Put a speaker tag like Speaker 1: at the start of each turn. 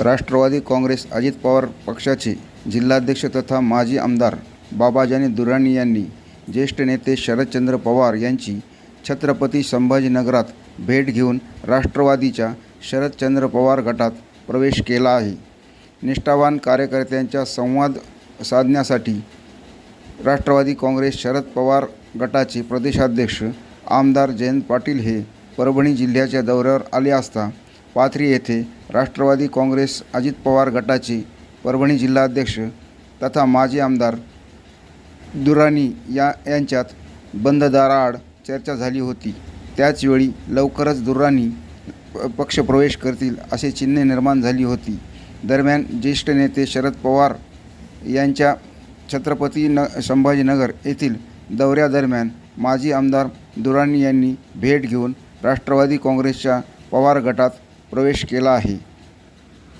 Speaker 1: राष्ट्रवादी काँग्रेस अजित पवार पक्षाचे जिल्हाध्यक्ष तथा माजी आमदार बाबाजानी दुराणी यांनी ज्येष्ठ नेते शरदचंद्र पवार यांची छत्रपती संभाजीनगरात भेट घेऊन राष्ट्रवादीच्या शरदचंद्र पवार गटात प्रवेश केला आहे. निष्ठावान कार्यकर्त्यांच्या संवाद साधण्यासाठी राष्ट्रवादी काँग्रेस शरद पवार गटाचे प्रदेशाध्यक्ष आमदार जयंत पाटील हे परभणी जिल्ह्याच्या दौऱ्यावर आले असता पाथरी येथे राष्ट्रवादी काँग्रेस अजित पवार गटाचे परभणी जिल्हाध्यक्ष तथा माजी आमदार दुराणी या यांच्यात बंद दाराआड चर्चा झाली होती. त्याचवेळी लवकरच दुराणी प- पक्षप्रवेश करतील असे चिन्हे निर्माण झाली होती. दरम्यान ज्येष्ठ नेते शरद पवार यांच्या छत्रपती न संभाजीनगर येथील दौऱ्यादरम्यान माजी आमदार दुराणी यांनी भेट घेऊन राष्ट्रवादी काँग्रेसच्या पवार गटात प्रवेश केला आहे.